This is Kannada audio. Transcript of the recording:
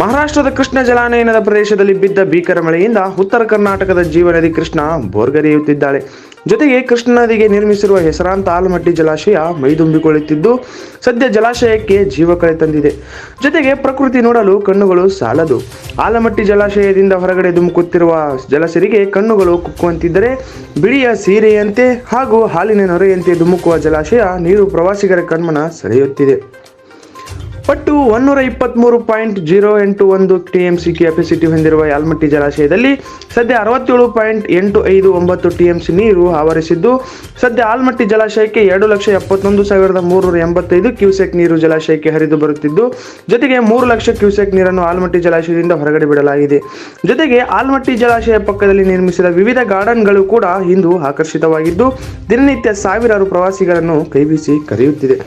ಮಹಾರಾಷ್ಟ್ರದ ಕೃಷ್ಣ ಜಲಾನಯನದ ಪ್ರದೇಶದಲ್ಲಿ ಬಿದ್ದ ಭೀಕರ ಮಳೆಯಿಂದ ಉತ್ತರ ಕರ್ನಾಟಕದ ಜೀವನದಿ ಕೃಷ್ಣ ಬೋರ್ಗರೆಯುತ್ತಿದ್ದಾಳೆ. ಜೊತೆಗೆ ಕೃಷ್ಣ ನದಿಗೆ ನಿರ್ಮಿಸಿರುವ ಹೆಸರಾಂತ ಆಲಮಟ್ಟಿ ಜಲಾಶಯ ಮೈದುಂಬಿಕೊಳ್ಳುತ್ತಿದ್ದು ಸದ್ಯ ಜಲಾಶಯಕ್ಕೆ ಜೀವ ಕಳೆ ತಂದಿದೆ. ಜೊತೆಗೆ ಪ್ರಕೃತಿ ನೋಡಲು ಕಣ್ಣುಗಳು ಸಾಲದು. ಆಲಮಟ್ಟಿ ಜಲಾಶಯದಿಂದ ಹೊರಗಡೆ ಧುಮುಕುತ್ತಿರುವ ಜಲಸಿರಿಗೆ ಕಣ್ಣುಗಳು ಕುಕ್ಕುವಂತಿದ್ದರೆ, ಬಿಳಿಯ ಸೀರೆಯಂತೆ ಹಾಗೂ ಹಾಲಿನ ನೊರೆಯಂತೆ ಧುಮುಕುವ ಜಲಾಶಯ ನೀರು ಪ್ರವಾಸಿಗರ ಕಣ್ಮನ ಸೆಳೆಯುತ್ತಿದೆ. ಒಟ್ಟು ಒನ್ನೂರ ಇಪ್ಪತ್ತ್ಮೂರು ಪಾಯಿಂಟ್ ಜೀರೋ ಎಂಟು ಒಂದು ಟಿ ಎಂ ಕೆಪಾಸಿಟಿ ಹೊಂದಿರುವ ಯಾಲ್ಮಟ್ಟಿ ಜಲಾಶಯದಲ್ಲಿ ಸದ್ಯ ಅರವತ್ತೇಳು ಪಾಯಿಂಟ್ ಎಂಟು ಐದು ಒಂಬತ್ತು ಟಿ ನೀರು ಆವರಿಸಿದ್ದು, ಸದ್ಯ ಆಲ್ಮಟ್ಟಿ ಜಲಾಶಯಕ್ಕೆ ಎರಡು ಲಕ್ಷ ಎಪ್ಪತ್ತೊಂದು ಸಾವಿರದ ಮೂರುನೂರ ಎಂಬತ್ತೈದು ಕ್ಯೂಸೆಕ್ ನೀರು ಜಲಾಶಯಕ್ಕೆ ಹರಿದು ಬರುತ್ತಿದ್ದು, ಜೊತೆಗೆ ಮೂರು ಲಕ್ಷ ಕ್ಯೂಸೆಕ್ ನೀರನ್ನು ಆಲ್ಮಟ್ಟಿ ಜಲಾಶಯದಿಂದ ಹೊರಗಡೆ ಬಿಡಲಾಗಿದೆ. ಜೊತೆಗೆ ಆಲ್ಮಟ್ಟಿ ಜಲಾಶಯ ಪಕ್ಕದಲ್ಲಿ ನಿರ್ಮಿಸಿದ ವಿವಿಧ ಗಾರ್ಡನ್ಗಳು ಕೂಡ ಇಂದು ಆಕರ್ಷಿತವಾಗಿದ್ದು, ದಿನನಿತ್ಯ ಸಾವಿರಾರು ಪ್ರವಾಸಿಗರನ್ನು ಕೈಬೀಸಿ ಕರೆಯುತ್ತಿದೆ.